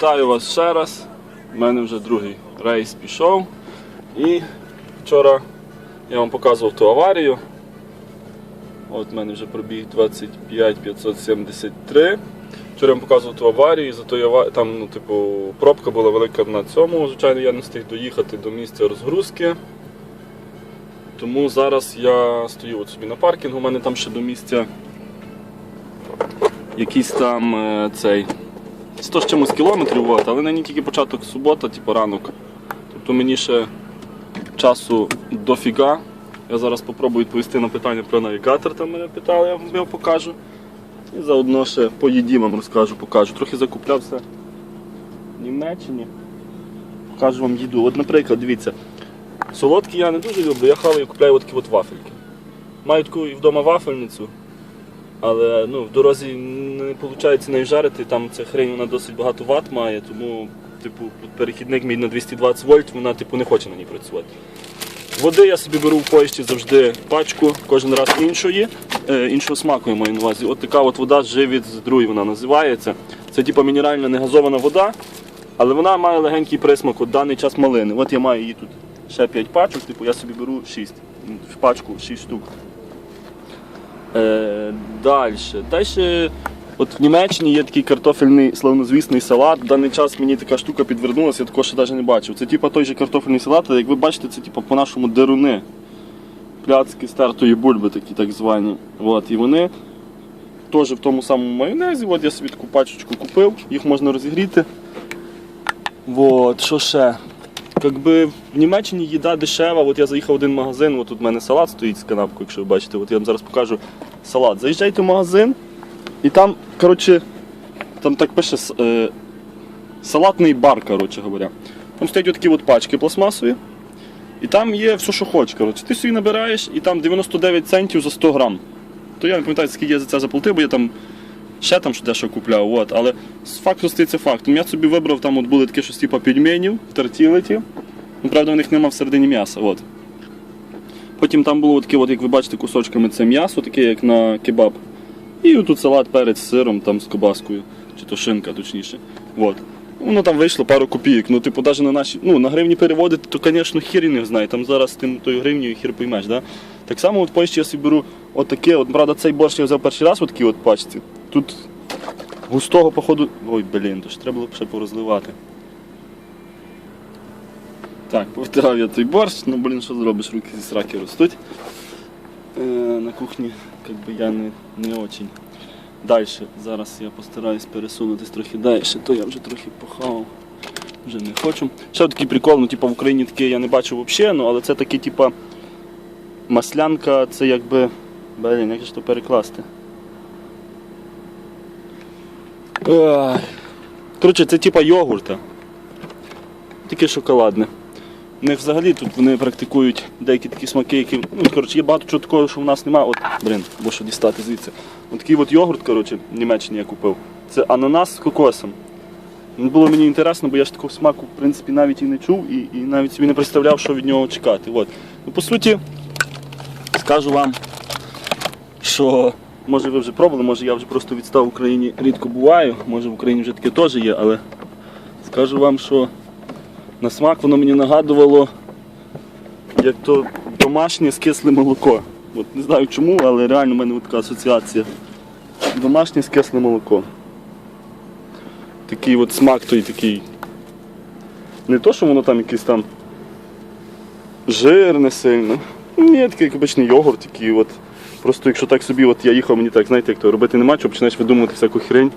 Вітаю вас ще раз. У мене вже другий рейс пішов. І вчора я вам показував ту аварію. От в мене вже пробіг 25 573. Вчора я вам показував ту аварію, і за тої ава- там, ну, типу, пробка була велика на цьому. Звичайно, я не встиг доїхати до місця розгрузки. Тому зараз я стою от собі на паркінгу, у мене там ще до місця якийсь там е, цей 100 з чимось кілометрів, от, але нині тільки початок субота, типу ранок. Тобто мені ще часу дофіга. Я зараз спробую відповісти на питання про навігатор, там мене питали, я вам його покажу. І заодно ще по їді вам розкажу, покажу. Трохи закуплявся в Німеччині. Покажу вам їду. От, наприклад, дивіться, солодкі я не дуже люблю, я хаваю купляю такі от вафельки. Маю таку і вдома вафельницю. Але ну, в дорозі не виходить нею жарити, там ця хрень вона досить багато ват має, тому типу, перехідник мій на 220 вольт, вона типу, не хоче на ній працювати. Води я собі беру в поїзді завжди пачку, кожен раз іншої, е, іншого смаку я маю на увазі. От така от вода живіт з другої вона називається. Це типу мінеральна негазована вода, але вона має легенький присмак, от даний час малини. От я маю її тут ще 5 пачок, типу я собі беру 6. В пачку 6 штук. Е, Далі. Далі, от в Німеччині є такий картофельний славнозвісний салат. В даний час мені така штука підвернулася, я такого ще навіть не бачив. Це типу той же картофельний салат, але як ви бачите, це типу по-нашому деруни. Пляцки з тертої бульби такі так звані. От, і вони теж в тому самому майонезі. От я собі таку пачечку купив, їх можна розігріти. От, що ще? Якби в Німеччині їда дешева, от я заїхав в один магазин, от тут в мене салат стоїть з канапкою, якщо ви бачите, от я вам зараз покажу салат. Заїжджайте в магазин, і там, коротше, там так пише е, салатний бар, коротше говоря. Там стоять отакі от пачки пластмасові, і там є все, що хочеш. Коротше. Ти собі набираєш, і там 99 центів за 100 грам. То я не пам'ятаю, скільки я за це заплатив, бо я там ще там дещо купляв. От. Але з факту стається фактом. Я собі вибрав, там от були такі щось типу пельменів в тортілеті. Ну, правда, у них нема всередині м'яса. От. Потім там було таке, от, як ви бачите, кусочками це м'ясо, таке як на кебаб. І отут салат перець з сиром, там з кобаскою, чи то шинка точніше. От. Воно там вийшло пару копійок. Ну, типу, навіть на наші, ну, на гривні переводити, то, звісно, хір не знає. Там зараз тим тою гривнею хір поймеш. Да? Так само от в Польщі я собі беру отаке, от, правда, цей борщ я взяв перший раз в такій от пачці. Тут густого, походу. Ой, блін, то ж треба було ще порозливати. Так, повтирав я той борщ, ну блін, що зробиш, руки зі сраки ростуть. Е, на кухні как би, я не, не очень. Далі, зараз я постараюсь пересунутись трохи далі, то я вже трохи похавав. Вже не хочу. Ще такий прикол, ну типу, в Україні таке я не бачив взагалі, ну, але це таке, типу, маслянка, це якби. Блін, як же то перекласти? Ой. Коротше, це типа йогурта. Тільки шоколадне. У них взагалі тут вони практикують деякі такі смаки, які. Ну, коротше, є багато чого такого, що в нас немає. От, блін, бо що дістати звідси. От такий от йогурт, коротше, в Німеччині я купив. Це ананас з кокосом. Ну, Було мені інтересно, бо я ж такого смаку, в принципі, навіть і не чув, і, і навіть собі не представляв, що від нього чекати. От. Ну, по суті, скажу вам, що може ви вже пробували, може я вже просто відстав в Україні рідко буваю, може в Україні вже таке теж є, але скажу вам, що на смак воно мені нагадувало, як то домашнє з кисле молоко. От не знаю чому, але реально в мене така асоціація. Домашнє з кисле молоко. Такий от смак той такий. Не то, що воно там якийсь там жирне сильно. Ні, такий як обичний йогурт, такий от. Просто якщо так собі, от я їхав, мені так, знаєте, як то робити нема, чого починаєш видумувати всяку хрень,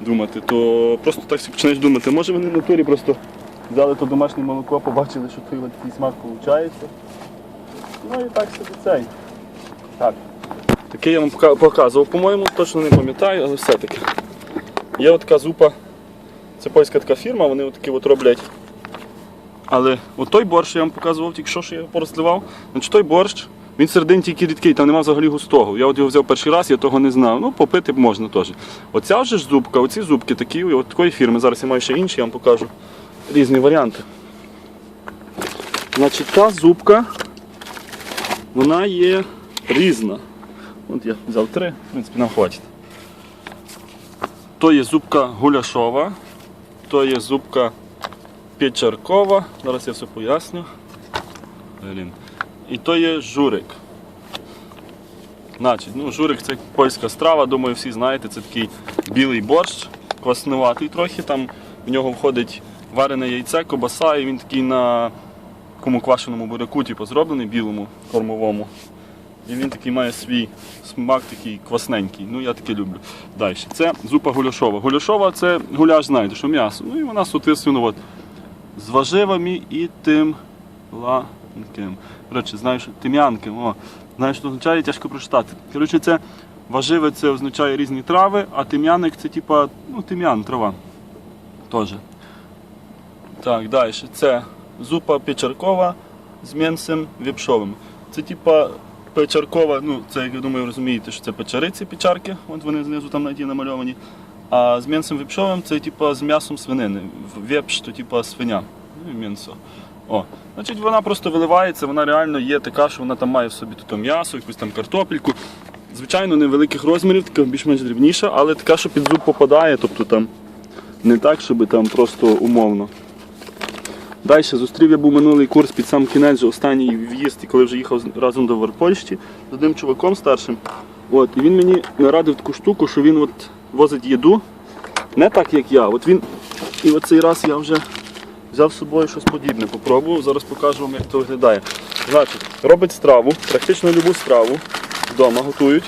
думати, то просто так собі починаєш думати, може вони в натурі просто взяли то домашнє молоко, побачили, що той такий смак виходить. Ну і так собі цей. Так. Таке я вам показував, по-моєму, точно не пам'ятаю, але все-таки. Є от така зупа, це польська така фірма, вони от такі от роблять. Але от той борщ я вам показував, тільки що, що я порозливав. Значить, той борщ, він середин тільки рідкий, там нема взагалі густого. Я от його взяв перший раз, я того не знав. Ну, попити б можна теж. Оця вже ж зубка, оці зубки такі, от такої фірми. Зараз я маю ще інші, я вам покажу різні варіанти. Значить, та зубка, вона є різна. От я взяв три, в принципі, нам хватить. То є зубка гуляшова, то є зубка печеркова. Зараз я все поясню. Блін. І то є журик. Значить, ну, журик це польська страва, думаю, всі знаєте, це такий білий борщ, кваснуватий трохи. Там в нього входить варене яйце, кобаса, і він такий на такому квашеному буряку, типу, зроблений білому, кормовому. І він такий має свій смак такий квасненький. Ну, я таке люблю. Далі. Це зупа гуляшова. Гуляшова це гуляш, знаєте, що м'ясо. Ну і вона, соответственно, от, з важивами і тим ланким. Коротше, знаєш, тим'янким. О, знаєш, що означає, тяжко прочитати. Коротше, це важиве це означає різні трави, а тим'яник це типа, ну, тим'ян, трава. Теж. Так, далі. Це зупа печеркова з м'ясом віпшовим. Це типа печеркова, ну це, як я думаю, розумієте, що це печериці, печарки, от вони знизу там на ті намальовані. А з м'ясом віпшовим це типа з м'ясом свинини. Вепш то типа свиня. Ну і. О, значить вона просто виливається, вона реально є така, що вона там має в собі тут м'ясо, якусь там картопельку. Звичайно, невеликих розмірів, така більш-менш дрібніша, але така, що під зуб попадає, тобто там не так, щоб там просто умовно. Далі зустрів я був минулий курс під сам кінець, останній в'їзд, коли вже їхав разом до Варпольщі з одним чуваком старшим. От, і він мені нарадив таку штуку, що він от возить їду не так, як я. От він, і от цей раз я вже взяв з собою щось подібне, попробував, зараз покажу вам, як це виглядає. Значить, робить страву, практично любу страву вдома готують.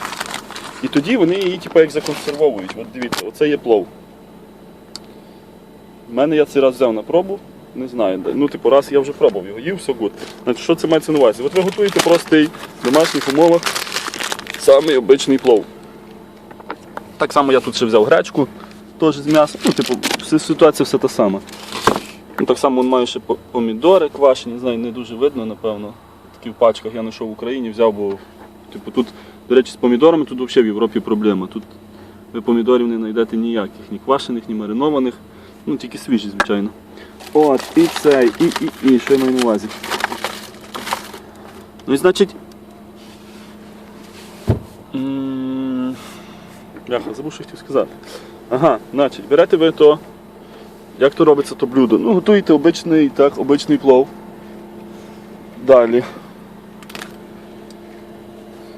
І тоді вони її типу, як законсервовують. От дивіться, оце є плов. У мене я цей раз взяв на пробу. Не знаю, ну типу раз я вже пробував його, їв, все гуд. Значить, що це мається на увазі? От ви готуєте простий в домашніх умовах самий обичний плов. Так само я тут ще взяв гречку, теж з м'яса. Ну, типу, ситуація все та сама. Ну, так само він має ще помідори квашені, не знаю, не дуже видно, напевно. Такі в пачках я знайшов в Україні, взяв, бо типу, тут, до речі, з помідорами тут взагалі в Європі проблема. Тут ви помідорів не знайдете ніяких, ні квашених, ні маринованих, ну тільки свіжі, звичайно. От, і цей, і, і, і, що я маю на увазі. Ну і значить. Бляха, забув, що хотів сказати. Ага, значить, берете ви то. Як то робиться то блюдо? Ну, готуєте обичний, так, обичний плов. Далі.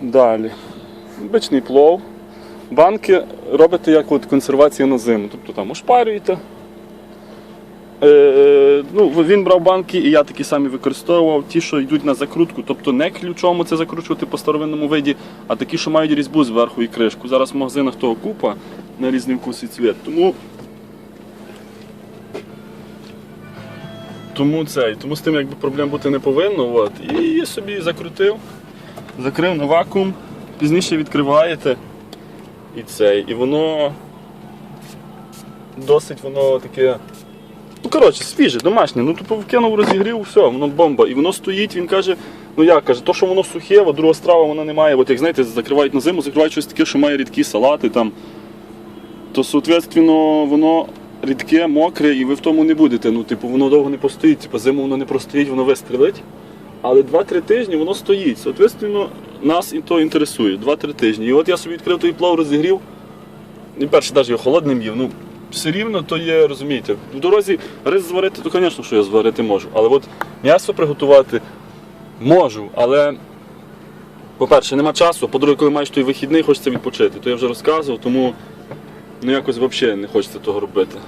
Далі. Обичний плов. Банки робите як от консервація на зиму. Тобто там ошпарюєте. Е, ну, він брав банки, і я такі самі використовував. Ті, що йдуть на закрутку, тобто не ключом це закручувати по старовинному виді, а такі, що мають різьбу зверху і кришку. Зараз в магазинах того купа на різний вкус і цвіт. Тому Тому цей, тому з тим якби проблем бути не повинно. От. І я собі закрутив, закрив на вакуум, пізніше відкриваєте і цей. І воно досить воно таке. Ну, коротше, свіже, домашнє. Ну, тупо вкинув, розігрів, все, воно бомба. І воно стоїть, він каже, ну як каже, то, що воно сухе, от друга страва вона не має. От як знаєте, закривають на зиму, закривають щось таке, що має рідкі салати там. То, соответственно, воно рідке, мокре, і ви в тому не будете. Ну, типу, воно довго не постоїть, типу, зиму воно не простоїть, воно вистрілить. Але 2-3 тижні воно стоїть. Соответственно, нас і то інтересує. 2-3 тижні. І от я собі відкрив той плов, розігрів. І перший навіть його холодним їв. Ну, все рівно то є, розумієте. В дорозі рис зварити, то, звісно, що я зварити можу. Але от м'ясо приготувати можу. Але, по-перше, нема часу, по-друге, коли маєш той вихідний, хочеться відпочити. То я вже розказував, тому ну якось взагалі не хочеться того робити.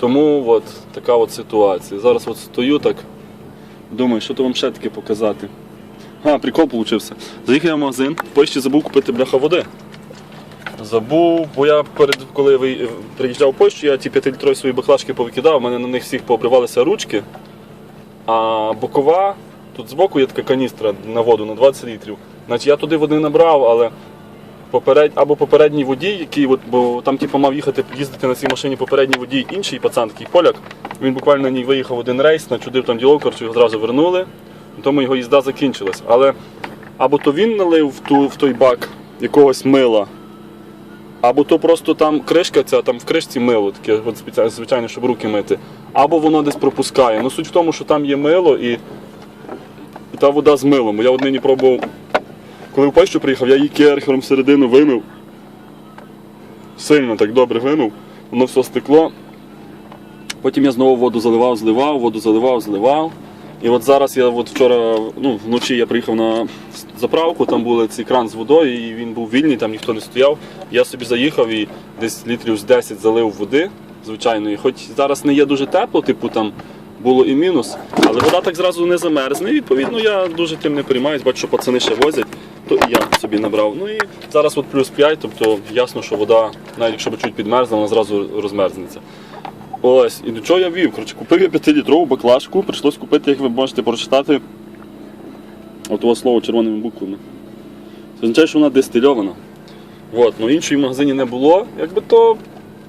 Тому от така от ситуація. Зараз от стою так, думаю, що то вам ще таке показати. А, прикол получився. Заїхав я в магазин, в Польщі забув купити бляха води. Забув, бо я перед коли ви- приїжджав в Польщу, я ті 5-літрові свої баклажки повикидав, у мене на них всіх пообривалися ручки. А бокова, тут збоку є така каністра на воду на 20 літрів. Значить я туди води набрав, але поперед... або попередній водій, який, от, бо там типу, мав їхати, їздити на цій машині попередній водій, інший пацан, такий поляк. Він буквально на ній виїхав один рейс, начудив там ділок, коротше, його одразу вернули. Тому його їзда закінчилась. Але або то він налив в, ту, в той бак якогось мила, або то просто там кришка ця, там в кришці мило, таке от звичайно, щоб руки мити, або воно десь пропускає. Ну суть в тому, що там є мило і, і та вода з милом. Я от нині пробував, коли в Польщу приїхав, я її керхером всередину вимив. Сильно так добре вимив, воно все стекло. Потім я знову воду заливав, зливав, воду заливав, зливав. І от зараз я от вчора, ну, вночі я приїхав на заправку, там був цей кран з водою, і він був вільний, там ніхто не стояв. Я собі заїхав і десь літрів з 10 залив води, звичайної. Хоч зараз не є дуже тепло, типу там було і мінус, але вода так зразу не замерзне. І відповідно я дуже тим не переймаюсь, бачу, що пацани ще возять, то і я собі набрав. Ну і зараз от плюс 5, тобто ясно, що вода, навіть якщо чуть підмерзла, вона зразу розмерзнеться. Ось, і до чого я вів? Коротше, купив я 5-літрову баклажку, прийшлось купити, як ви можете прочитати, отого слово червоними буквами. Це означає, що вона дистильована. От, ну іншої в магазині не було. Якби то,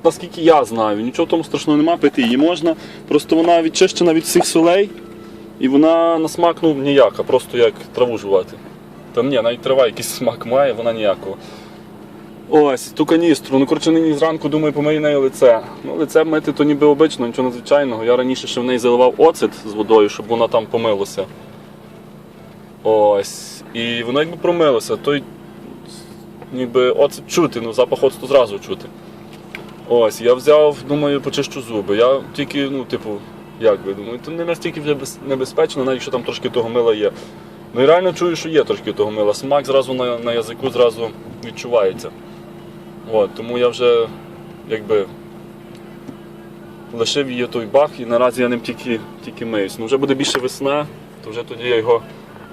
наскільки я знаю, нічого в тому страшного нема, пити її можна. Просто вона відчищена від всіх солей, і вона на смак ну, ніяка, просто як траву жувати. Там ні, навіть трава якийсь смак має, вона ніякого. Ось, ту каністру. Ну, коротше, нині зранку думаю, помию нею лице. Ну, лице мити то ніби обично, нічого надзвичайного. Я раніше ще в неї заливав оцет з водою, щоб воно там помилося. Ось. І воно якби промилося, той ніби оцет чути, ну запах оцту зразу чути. Ось, я взяв, думаю, почищу зуби. Я тільки, ну, типу, як би, думаю, то не настільки небезпечно, навіть якщо там трошки того мила є. Ну і реально чую, що є трошки того мила. Смак зразу на, на язику зразу відчувається. От, тому я вже якби лишив її той бак і наразі я ним тільки, тільки миюсь. Ну вже буде більше весна, то вже тоді я його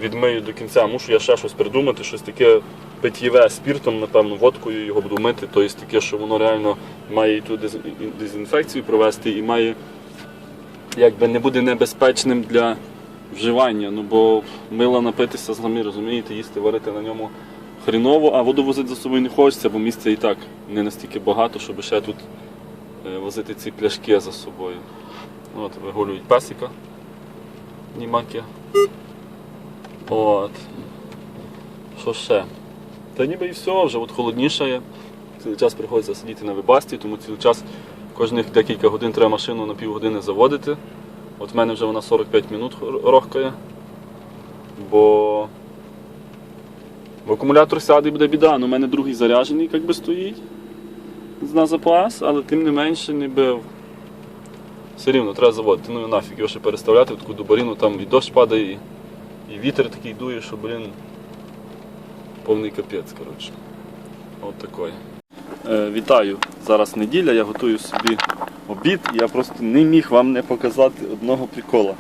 відмию до кінця. Мушу я ще щось придумати, щось таке питєве спіртом, напевно, водкою його буду мити, тобто таке, що воно реально має ту дезінфекцію провести і має якби не буде небезпечним для вживання. Ну бо мила напитися самі розумієте, їсти, варити на ньому хріново, а воду возити за собою не хочеться, бо місця і так не настільки багато, щоб ще тут е, возити ці пляшки за собою. От, вигулюють песика. Німаки. От. Що ще? Та ніби і все, вже от холоднішає. Цілий час приходиться сидіти на вибасті, тому цілий час кожних декілька годин треба машину на півгодини заводити. От в мене вже вона 45 минут рохкає. Бо в акумулятор сяде буде біда, ну у мене другий заряджений як би стоїть на запас, але тим не менше ніби все рівно треба заводити. Ну і нафіг його ще переставляти в таку дубарину, там і дощ падає, і вітер такий дує, що, блін, повний капець, коротше. От такий. Е, вітаю! Зараз неділя, я готую собі обід. Я просто не міг вам не показати одного прикола.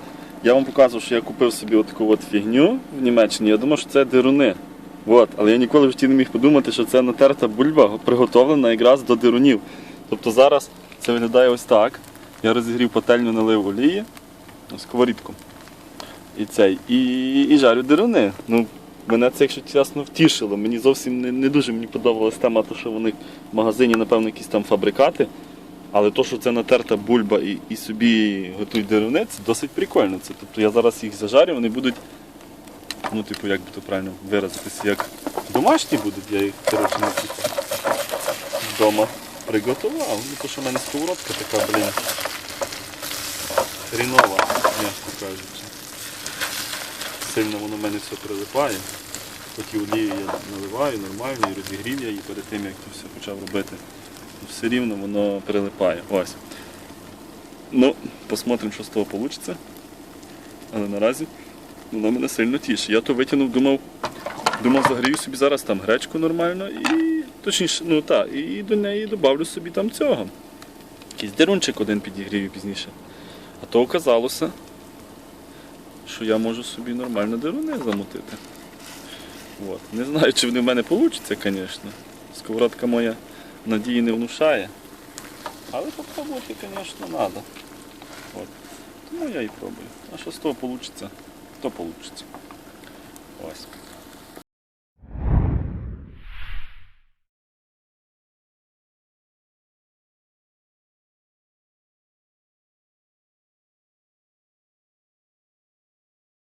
Я вам показував, що я купив собі отаку от фігню в Німеччині. Я думав, що це дируни. От. Але я ніколи в житті не міг подумати, що це натерта бульба приготовлена якраз до дирунів. Тобто зараз це виглядає ось так. Я розігрів пательню, налив олії, сковорідку. І цей. І, і жарю дируни. Ну, мене це, якщо чесно, втішило. Мені зовсім не, не дуже мені подобалась тема, то, що вони в магазині, напевно, якісь там фабрикати. Але то, що це натерта бульба і, і собі готують дируни, це досить прикольно. Це, тобто я зараз їх зажарю, вони будуть, ну, типу, як би то правильно виразитися, як домашні будуть, я їх коротше не вдома приготував. Ну, то, що в мене сковородка така, блін, хрінова, м'яко кажучи. Сильно воно в мене все прилипає. Хоч і олію я наливаю нормально і розігрів я її перед тим, як це все почав робити. Все рівно воно прилипає. Ось. Ну, посмотримо, що з того вийде. Але наразі воно мене сильно тішить. Я то витягнув, думав, думав, загрію собі зараз там гречку нормально і точніше, ну так, і до неї додавлю собі там цього. Якийсь дерунчик один підігрію пізніше. А то оказалося, що я можу собі нормально деруни замутити. От. Не знаю, чи вони в мене вийде, звісно. Сковородка моя надії не внушає. Але попробувати, звісно, треба. От. Тому я і пробую. А що з того вийде, то вийде. Ось.